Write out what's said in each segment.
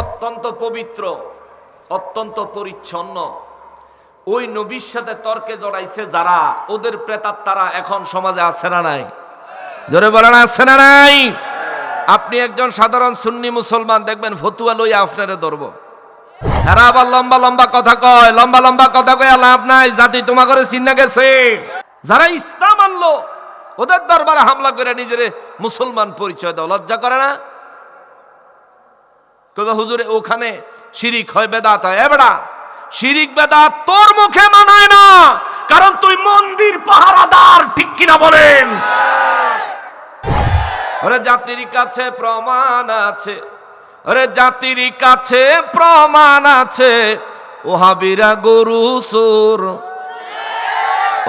অত্যন্ত পবিত্র, অত্যন্ত পরিচ্ছন্ন। ওই নবীর সাথে তর্কে জড়াইছে যারা, ওদের প্রেতার তারা এখন সমাজে আছে না নাই? জোরে বলেন, আছে না নাই? আপনি একজন সাধারণ সুন্নি মুসলমান, দেখবেন ফতুয়া লইয়া আপনারে ধরব। এরা আবার লম্বা লম্বা কথা কয়, লম্বা লম্বা কথা কয় লাভ নাই, জাতি তোমা করে চিন্না গেছে। যারা ইসলাম আনলো, ওদের দরবারে হামলা করে নিজের মুসলমান পরিচয় দাও, লজ্জা করে না? কবে হুজুরে, ওখানে শিরিক হয় বেদাত হয়। এবেড়া শিরিক বেদাত তোর মুখে মানায় না, কারণ তুই মন্দির পাহারাদার, ঠিক কিনা বলেন? ওরে জাতির কাছে প্রমাণ আছে ওরে জাতির কাছে প্রমাণ আছে, ওহাবিরা গরু চোর।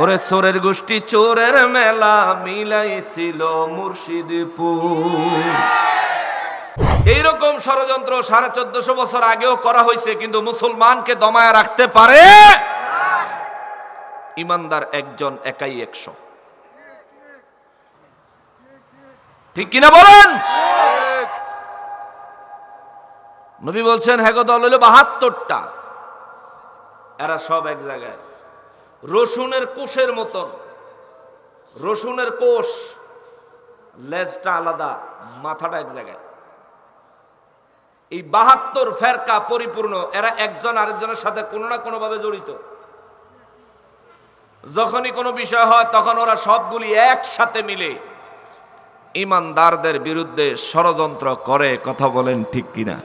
ওরে, চোরের গোষ্ঠী চোরের মেলা মিলাইছিল মুর্শিদপুর। এইরকম ষড়যন্ত্র সাড়ে চোদ্দশো বছর আগেও করা হয়েছে, কিন্তু মুসলমানকে দমায় রাখতে পারে? ইমানদার একজন একাই একশো। ঠিক কিনা বলেন? নবী বলছেন হ্যাগো দল হইল বাহাত্তরটা। এরা সব এক জায়গায়। রসুনের কোষের মতন। রসুনের কোষ, লেজটা আলাদা, মাথাটা এক জায়গায়। এই বাহাত্তর ফেরকা পরিপূর্ণ, এরা একজন আরেকজনের সাথে কোনো না কোনো ভাবে জড়িত। যখনই কোনো বিষয় হয়, তখন ওরা সবগুলি একসাথে মিলে ইমানদারদের বিরুদ্ধে ষড়যন্ত্র করে, কথা বলেন ঠিক কিনা?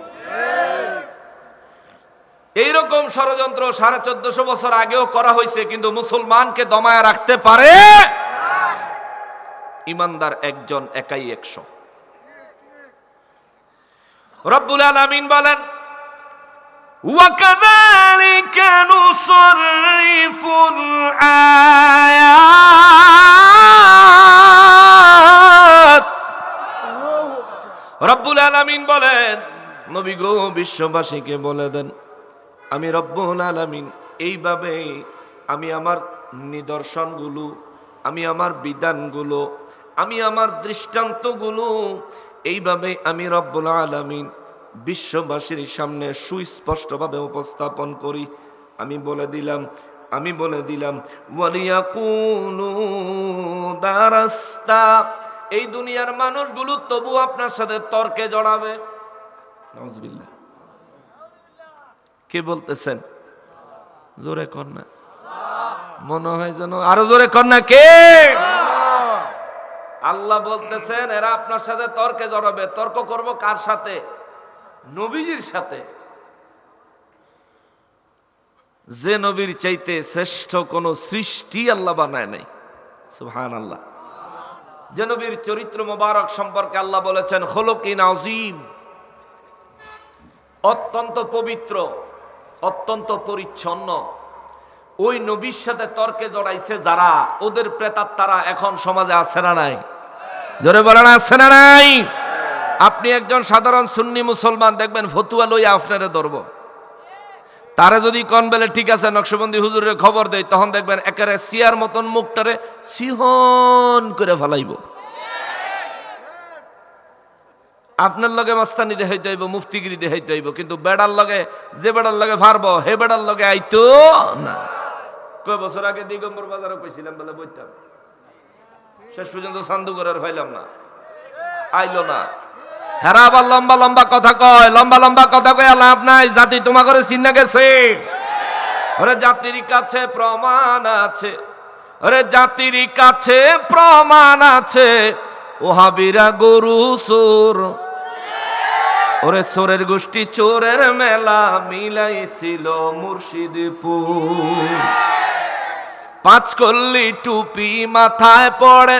এইরকম ষড়যন্ত্র সাড়ে চোদ্দশো বছর আগেও করা হয়েছে, কিন্তু মুসলমানকে দমায় রাখতে পারে? ইমানদার একজন, একাই একশো। রব্বুল আলামিন বলেন وكذلك نصرف الآيات রব্বুল আলামিন বলেন নবী গো বিশ্ববাসীকে বলে দেন আমি রব্বুল আলামিন এইভাবে আমি আমার নিদর্শনগুলো আমি আমার বিধানগুলো আমি আমার দৃষ্টান্তগুলো এইভাবে আমি রব্বুল আলামিন বিশ্ববাসীর সামনে সুস্পষ্টভাবে উপস্থাপন করি। আমি বলে দিলাম, আমি বলে দিলাম এই দুনিয়ার মানুষগুলো তবু আপনার সাথে তর্কে জড়াবে। কে বলতেছেন? জোরে না। মনে হয় যেন আরও জোরে না কে? আল্লাহ বলতেছেন, এরা আপনার সাথে তর্কে জড়াবে। তর্ক করব কার সাথে? নবীজির সাথে। যে নবীর চাইতে শ্রেষ্ঠ কোন সৃষ্টি আল্লাহ বানায় নাই। সুহান আল্লাহ যে নবীর চরিত্র মোবারক সম্পর্কে আল্লাহ বলেছেন হলকিন আজিম অত্যন্ত পবিত্র, অত্যন্ত পরিচ্ছন্ন। ওই নবীর সাথে তর্কে জড়াইছে যারা, ওদের প্রেতার তারা এখন সমাজে আছে না নাই? জোরে বলেন, আছে না নাই? আপনি একজন সাধারণ সুন্নি মুসলমান, দেখবেন ফতুয়া লইয়া আপনারে ধরব। তারে যদি কন বেলে, ঠিক আছে, নকশবন্দি হুজুরের খবর দেয় তখন দেখবেন একেবারে সিয়ার মতন মুখটারে সিহন করে ফেলাইব। আপনার লগে মাস্তানি দেখাইতে হইব, মুফতিগিরি দেখাইতে হইব, কিন্তু বেড়ার লগে, যে বেড়ার লগে ফারবো, হে বেড়ার লগে আইতো না। কয় বছর আগে দিগম্বর বাজারে কইছিলাম, বলে বইতাম। শেষ পর্যন্ত সান্দু করে আর ফাইলাম না। আইলো না। হেরা আবার লম্বা লম্বা কথা কয়, লম্বা লম্বা কথা কয় লাভ নাই, জাতি তোমা করে চিন্না গেছে। ওরে জাতির কাছে প্রমাণ আছে, ওরে জাতির কাছে প্রমাণ আছে, ওহাবিরা গরু চোর। ওরে চোরের গোষ্ঠী চোরের মেলা মিলাইছিল মুর্শিদপুর। পাঁচ কল্লি টুপি মাথায় পড়ে,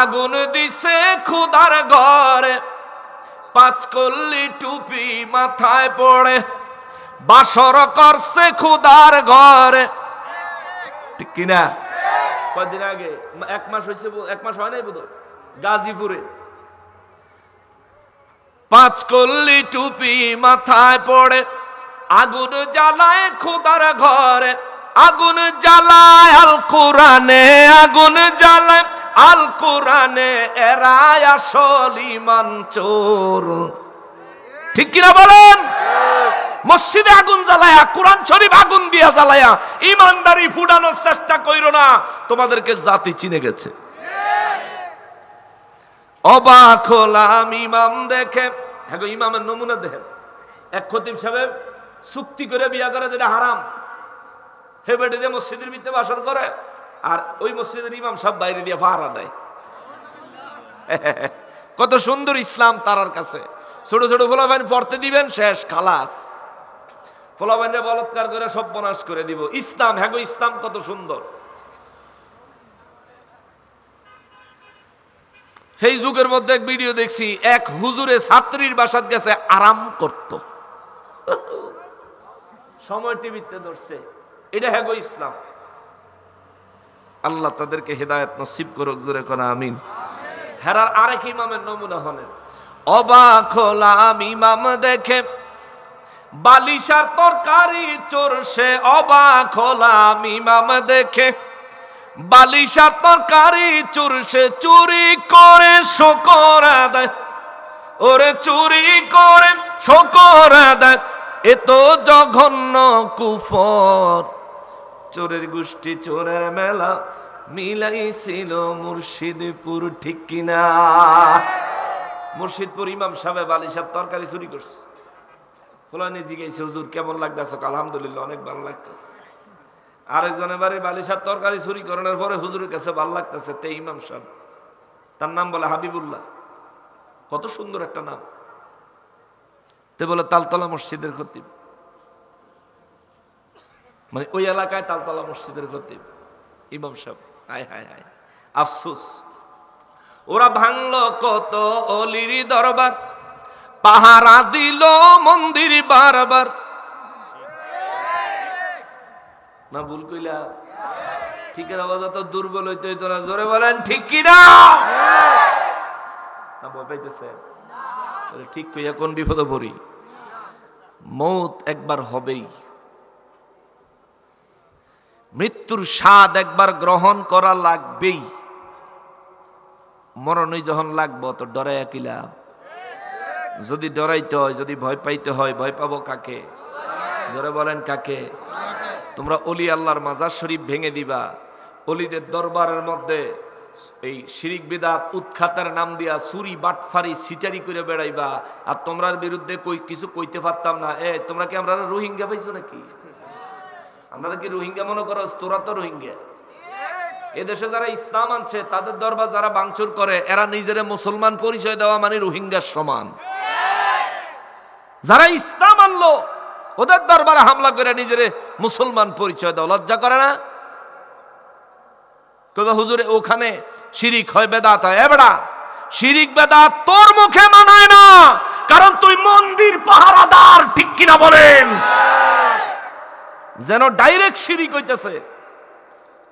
আগুন দিছে খুদার ঘরে। পাঁচ কল্লি টুপি মাথায় পড়ে, বাসর করছে খুদার ঘরে। কিনা? কয়দিন আগে? এক মাস হয়েছে এক মাস হয় নাই বোধ গাজীপুরে। পাঁচ কল্লি টুপি মাথায় পড়ে, আগুন জ্বালায় খুদার ঘরে। আগুন জ্বালায় আল কোরআনে আগুন জ্বালায় আল কোরআনে এরাই আসল ইমান চোর। ঠিক কিনা বলেন? মসজিদে আগুন জ্বালায়া, কোরআন শরীফ আগুন দিয়া জ্বালায়া ইমানদারি ফুটানোর চেষ্টা কইরো না, তোমাদেরকে জাতি চিনে গেছে। অবাক হলাম ইমাম দেখে। হ্যাঁ ইমামের নমুনা দেখেন। এক খতিব সাহেব চুক্তি করে বিয়া করে, যেটা হারাম। হে বেটে মসজিদের ভিতরে বাসর করে। আর ওই মসজিদের ইমাম সব বাইরে দিয়ে পাহারা দেয়। কত সুন্দর ইসলাম তারার কাছে। ছোট ছোট ফোলাবাইন পড়তে দিবেন, শেষ, খালাস। ফোলাবাইনে বলৎকার করে সব বনাশ করে দিব। ইসলাম হ্যাগো ইসলাম কত সুন্দর। ফেসবুকের মধ্যে এক ভিডিও দেখছি, এক হুজুরে ছাত্রীর বাসাত গেছে, আরাম করত। সময় টিভিতে ধরছে। এটা হ্যাঁ গো, ইসলাম। আল্লাহ তাদেরকে হেদায়ত নসিব করুক, জোরে করা আমিন। হেরার আরেক ইমামের নমুনা হলেন। অবাক হলাম ইমাম দেখে, বালিশার তরকারি চোরসে অবাক হলাম ইমাম দেখে। বালিশার তরকারি চুরসে চুরি করে, শকর আদায়। ওরে চুরি করে, শকর আদায়। এ তো জঘন্য কুফর। চোরের গোষ্ঠী, চোরের মেলা মিলাইছিল মুর্শিদপুর, ঠিক কিনা? মুর্শিদপুর ইমাম সাহেব বালিশার তরকারি চুরি করছে। ফুলানি জিজ্ঞাসা, হুজুর, কেমন লাগতেছে? আলহামদুলিল্লাহ, অনেক ভালো লাগতেছে। আরেকজনের বাড়ি বালিশার তরকারি চুরি করানোর পরে হুজুরের কাছে ভালো লাগতেছে, তে ইমাম সাহেব। তার নাম বলে হাবিবুল্লাহ। কত সুন্দর একটা নাম। তে বলে, তালতলা মসজিদের খতিব। মানে ওই এলাকায় তালতলা মসজিদের খতিব, ইমাম সাহেব। হায় হায় হায়। আফসোস। ওরা ভাঙলো কত অলির দরবার, পাহারা দিল মন্দির বারবার। না, ভুল কইলা। ঠিকের আওয়াজ অত দুর্বল হইতে হইতো না, জোরে বলেন, ঠিক কি না? ভয় পাইতেছে। ঠিক কইয়া কোন বিপদে পড়ি? মৌত একবার হবেই। মৃত্যুর স্বাদ একবার গ্রহণ করা লাগবেই। মরণই যখন লাগবো, তো ডরাইয়া কিলা যদি ডরাইতে হয়, যদি ভয় পাইতে হয়, ভয় পাবো কাকে? জোরে বলেন কাকে? তোমরা অলি আল্লাহর মাজার শরীফ ভেঙে দিবা। অলিদের দরবারের মধ্যে এই শিরিক বিদাত, উৎখাতের নাম দিয়া সুরি বাটফারি সিটারি করে বেড়াইবা। আর তোমরার বিরুদ্ধে কই, কিছু কইতে পারতাম না। এ, তোমরা কি আমরা রোহিঙ্গা পাইছো নাকি? আমরা কি রোহিঙ্গা মনে করো? তোরা তো রোহিঙ্গা। এদেশে যারা ইসলাম আনছে, তাদের দরবার যারা বাংচুর করে, এরা নিজেরা মুসলমান পরিচয় দেওয়া মানে রোহিঙ্গার সমান। যারা ইসলাম আনলো, ওদের দরবারে হামলা করে নিজেরে মুসলমান পরিচয় দাও। লজ্জা করে না? কবে হুজুরে, ওখানে শিরিক হয়, বেদাত হয়। এবড়া শিরিক, বেদাত তোর মুখে মানায় না, কারণ তুই মন্দির পাহারাদার, ঠিক কিনা বলেন? যেন ডাইরেক্ট শিরিক হইতেছে।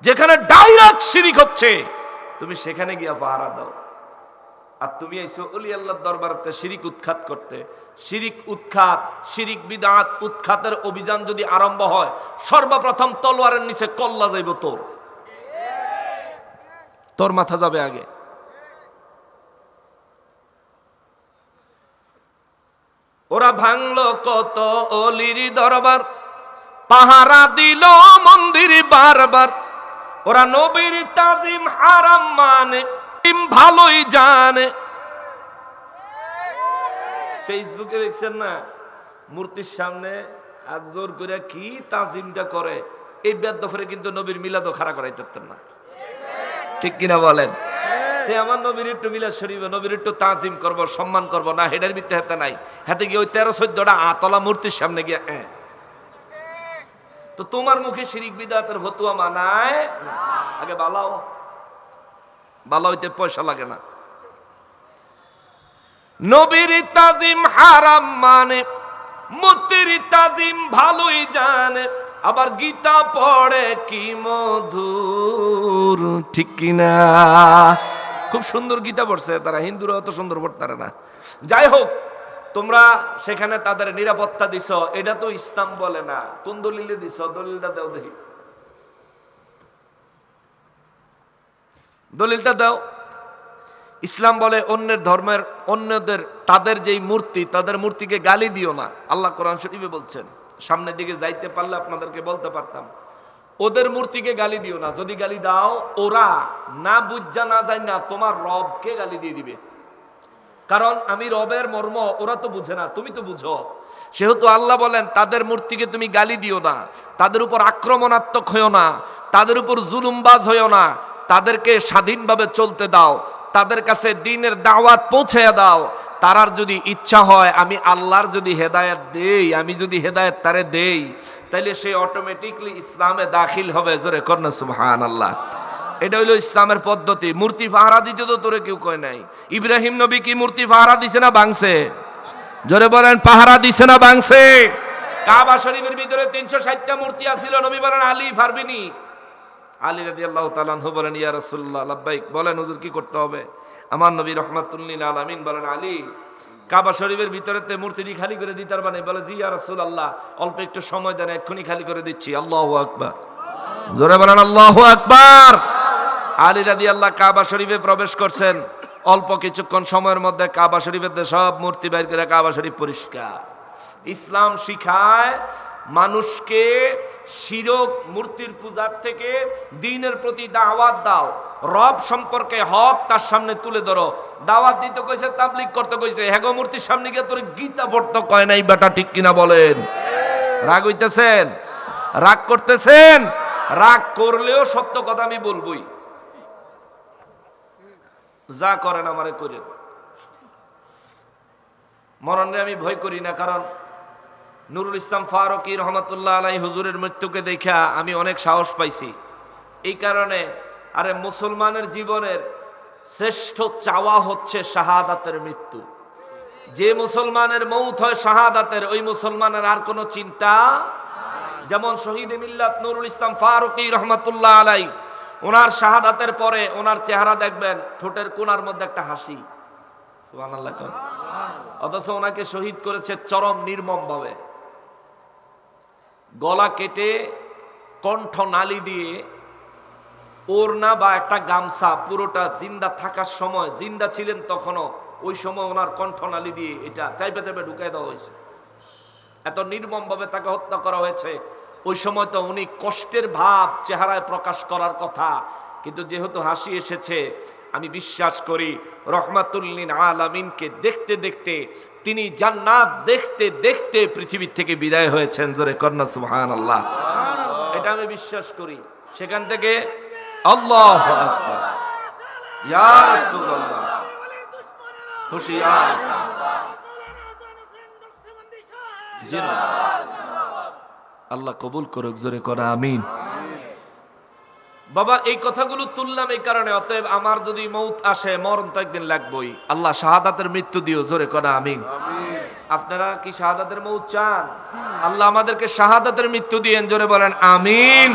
যেখানে ডাইরেক্ট শিরিক হচ্ছে, তুমি সেখানে গিয়া পাহারা দাও। আর তুমি আইসো অলি আল্লাহর দরবারতে শিরিক উৎখাত করতে। শিরিক উৎখাত, শিরিক বিদাত, উৎখাতের অভিযান যদি আরম্ভ হয়, সর্বপ্রথম তলোয়ারের নিচে কল্লা যাইব তোর। তোর মাথা যাবে আগে। ওরা ভাঙলো কত অলির দরবার। পাহারা দিল মন্দির বারবার। ওরা নবীর তাজিম হারাম মানে ভালোই জানে। ফেসবুকে দেখছেন না? মূর্তির সামনে আর জোর করে কি তাজিমটা করে? এই বেদফরে কিন্তু নবীর মিলাদও খাড়া করাইতে পারতেন না। ঠিক কিনা বলেন? আমার নবীর একটু মিলাদ শরীফ, নবীর একটু তাজিম করব, সম্মান করব, না, হেডের ভিত্তি হাতে নাই। হাতে গিয়ে ওই তেরো, চোদ্দটা আতলা মূর্তির সামনে গিয়ে তো তোমার মুখে শিরিক বিদাতের ফতুয়া মানায় আগে বালাও। বালা হইতে পয়সা লাগে না। নবীর তাজিম হারাম মানে মূর্তির তাজিম ভালোই জানে, আবার গীতা পড়ে কি মধুর, ঠিক কিনা? খুব সুন্দর গীতা পড়ছে তারা হিন্দুরা অত সুন্দর পড়তে না। যাই হোক তোমরা সেখানে তাদের নিরাপত্তা দিছ, এটা তো ইসলাম বলে না। কোন দলিলে দিছ? দলিলটা দাও দেখি। দলিলটা দাও। ইসলাম বলে অন্যের ধর্মের, অন্যদের, তাদের যেই মূর্তি, তাদের মূর্তিকে গালি দিও না। আল্লাহ কোরআন শরীফে বলছেন, সামনের দিকে যাইতে পারলে আপনাদেরকে বলতে পারতাম, ওদের মূর্তিকে গালি দিও না। যদি গালি দাও, ওরা না বুঝা না যায় না তোমার রবকে গালি দিয়ে দিবে। কারণ আমি রবের মর্ম, ওরা তো বুঝে না, তুমি তো বুঝো। সেহেতু আল্লাহ বলেন, তাদের মূর্তিকে তুমি গালি দিও না, তাদের উপর আক্রমণাত্মক হইও না, তাদের উপর জুলুমবাজ হইও না, তাদেরকে স্বাধীনভাবে চলতে দাও, তাদের কাছে দিনের দাওয়াত পৌঁছে দাও। তারার যদি ইচ্ছা হয়, আমি আল্লাহর যদি হেদায়েত দেই, আমি যদি হেদায়েত তারে দেই তাহলে সে অটোমেটিকলি ইসলামে দাখিল হবে, জোরে কর্ণ সুবহান আল্লাহ এটা হইল ইসলামের পদ্ধতি। মূর্তি পাহারা দিতে তো তোরে কেউ কয় নাই। ইব্রাহিম নবী কি মূর্তি পাহারা দিছে না বাংছে জোরে বলেন পাহারা দিছে না বাংছে কাবা শরীফের ভিতরে তিনশো ষাটটা মূর্তি আছিল। নবী বলেন, আলী ফারবিনি। আলী রাদি আল্লাহ তালানহু বলেন, ইয়া রসুল্লাহ লাব্বাইক। বলেন, হুজুর, কি করতে হবে? আমার নবী রহমাতুল্লিল আলামিন বলেন, আলী, কাবা শরীফের ভিতরেতে মূর্তিটি খালি করে দিতার মানে বলে, জি, ইয়া রসুল আল্লাহ অল্প একটু সময় দেন, এক্ষুনি খালি করে দিচ্ছি। আল্লাহ আকবার। জোরে বলেন, আল্লাহ আকবার। আলী রাদি আল্লাহ কাবা শরীফে প্রবেশ করছেন। অল্প কিছুক্ষণ সময়ের মধ্যে কাবা শরীফের সব মূর্তি বাইর করে কাবা শরীফ পরিষ্কার। ইসলাম শিখায় মানুষকে শিরক মূর্তির পূজার থেকে দিনের প্রতি দাওয়াত দাও। রব সম্পর্কে হক তার সামনে তুলে ধরো। দাওয়াত দিতে কইছে তাবলিক করতে কইছে, হেগো মূর্তির সামনে গিয়ে তোর গীতা পড়তে কয় নাই বেটা, ঠিক কিনা বলেন? রাগ হইতেছেন? রাগ করতেছেন? রাগ করলেও সত্য কথা আমি বলবই। যা করেন আমারে করেন। মরণে আমি ভয় করি না, কারণ নুরুল ইসলাম ফারুকি রহমতুল্লাহ আলাই হুজুরের মৃত্যুকে দেখা আমি অনেক সাহস পাইছি। এই কারণে আরে মুসলমানের জীবনের শ্রেষ্ঠ চাওয়া হচ্ছে শাহাদাতের মৃত্যু। যে মুসলমানের মৌত হয় শাহাদাতের, ওই মুসলমানের আর কোনো চিন্তা যেমন শহীদ মিল্লাত নুরুল ইসলাম ফারুকি রহমতুল্লাহ আলাই ওনার শাহাদাতের পরে ওনার চেহারা দেখবেন ঠোঁটের কোনার মধ্যে একটা হাসি। অথচ ওনাকে শহীদ করেছে চরম নির্মম ভাবে গলা কেটে কণ্ঠ নালি দিয়ে ওড়না বা একটা গামছা পুরোটা জিন্দা থাকার সময়, জিন্দা ছিলেন তখনও, ওই সময় ওনার কণ্ঠনালী দিয়ে এটা চাইপে চাইপে ঢুকাই দেওয়া হয়েছে। এত নির্মম ভাবে তাকে হত্যা করা হয়েছে। ওই সময় তো উনি কষ্টের ভাব চেহারায় প্রকাশ করার কথা। কিন্তু যেহেতু হাসি এসেছে আমি বিশ্বাস করি রহমাতুল্লিন আলামিনকে দেখতে দেখতে তিনি জান্নাত দেখতে দেখতে পৃথিবীর থেকে বিদায় হয়েছেন জোরে কর্ণা সুবহান আল্লাহ এটা আমি বিশ্বাস করি। সেখান থেকে আল্লাহ জি না। আল্লাহ কবুল করুক জোরে করা আমিন। বাবা এই কথাগুলো তুললাম এই কারণে অতএব আমার যদি মৌত আসে মরণ তো একদিন লাগবই। আল্লাহ শাহাদাতের মৃত্যু দিও জোরে করা আমিন। আপনারা কি শাহাদাতের মৌত চান? আল্লাহ আমাদেরকে শাহাদাতের মৃত্যু দিয়েন জোরে বলেন আমিন।